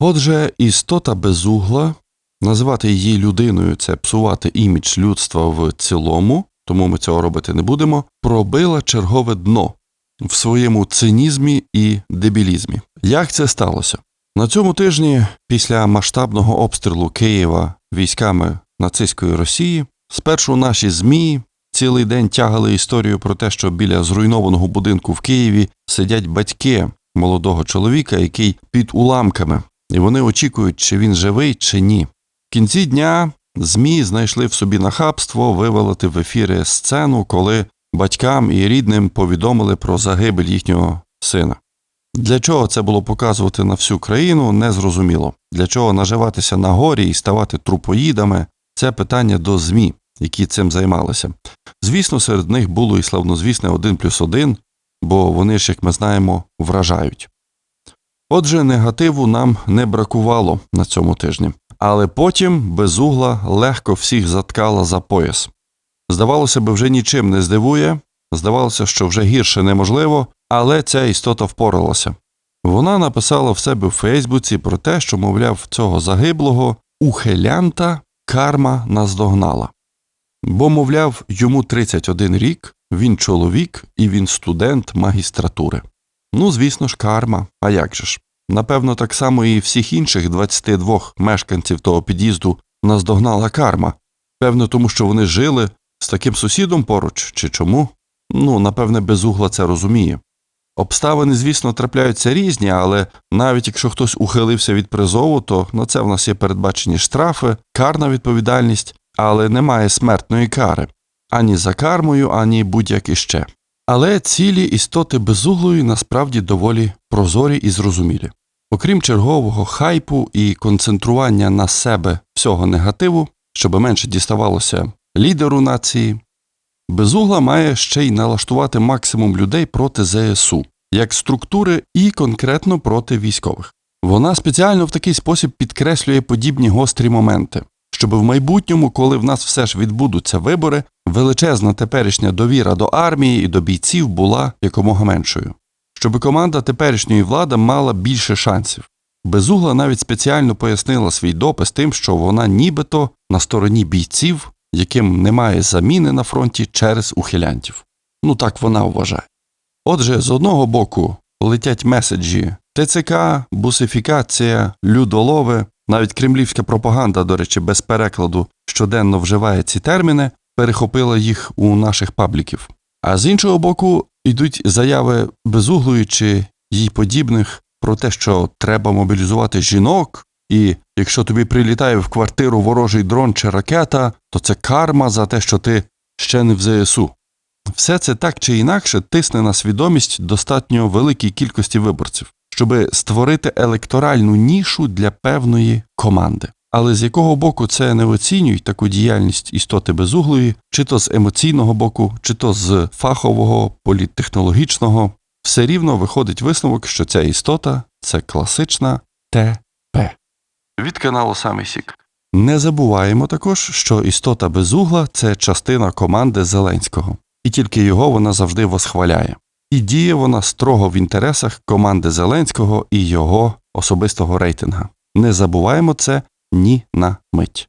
Отже, істота безугла, називати її людиною це псувати імідж людства в цілому, тому ми цього робити не будемо, пробила чергове дно в своєму цинізмі і дебілізмі. Як це сталося? На цьому тижні, після масштабного обстрілу Києва військами нацистської Росії, спершу наші ЗМІ цілий день тягали історію про те, що біля зруйнованого будинку в Києві сидять батьки молодого чоловіка, який під уламками, і вони очікують, чи він живий, чи ні. В кінці дня ЗМІ знайшли в собі нахабство вивалити в ефіри сцену, коли батькам і рідним повідомили про загибель їхнього сина. Для чого це було показувати на всю країну, не зрозуміло. Для чого наживатися на горі і ставати трупоїдами це питання до ЗМІ, які цим займалися. Звісно, серед них було і славнозвісне один плюс один, бо вони ж, як ми знаємо, вражають. Отже, негативу нам не бракувало на цьому тижні, але потім безугла легко всіх заткала за пояс. Здавалося би, вже нічим не здивує, здавалося, що вже гірше неможливо, але ця істота впоралася. Вона написала в себе в Фейсбуці про те, що, мовляв, цього загиблого ухилянта карма наздогнала. Бо, мовляв, йому 31 рік, він чоловік і він студент магістратури. Ну, звісно ж, карма, а як же ж? Напевно, так само і всіх інших 22 мешканців того під'їзду наздогнала карма. Певно, тому що вони жили з таким сусідом поруч, чи чому? Ну, напевне, безугла це розуміє. Обставини, звісно, трапляються різні, але навіть якщо хтось ухилився від призову, то на це в нас є передбачені штрафи, карна відповідальність, але немає смертної кари ані за кармою, ані будь-як іще. Але цілі істоти безуглої насправді доволі прозорі і зрозумілі. Окрім чергового хайпу і концентрування на себе всього негативу, щоб менше діставалося лідеру нації, безугла має ще й налаштувати максимум людей проти ЗСУ, як структури і конкретно проти військових. Вона спеціально в такий спосіб підкреслює подібні гострі моменти, щоб в майбутньому, коли в нас все ж відбудуться вибори, величезна теперішня довіра до армії і до бійців була якомога меншою, щоб команда теперішньої влади мала більше шансів. Безугла навіть спеціально пояснила свій допис тим, що вона нібито на стороні бійців, яким немає заміни на фронті через ухилянтів. Ну так вона вважає. Отже, з одного боку летять меседжі ТЦК, бусифікація, людолови, навіть кремлівська пропаганда, до речі, без перекладу щоденно вживає ці терміни, перехопила їх у наших пабліків. А з іншого боку, йдуть заяви безуглої чи їй подібних про те, що треба мобілізувати жінок, і якщо тобі прилітає в квартиру ворожий дрон чи ракета, то це карма за те, що ти ще не в ЗСУ. Все це так чи інакше тисне на свідомість достатньо великій кількості виборців, щоби створити електоральну нішу для певної команди. Але з якого боку це не оцінюють таку діяльність істоти безуглої, чи то з емоційного боку, чи то з фахового, політтехнологічного, все рівно виходить висновок, що ця істота це класична ТП. Від каналу Самий Сік. Не забуваємо також, що істота безугла це частина команди Зеленського, і тільки його вона завжди восхваляє. І діє вона строго в інтересах команди Зеленського і його особистого рейтинга. Не забуваємо це ні на мить.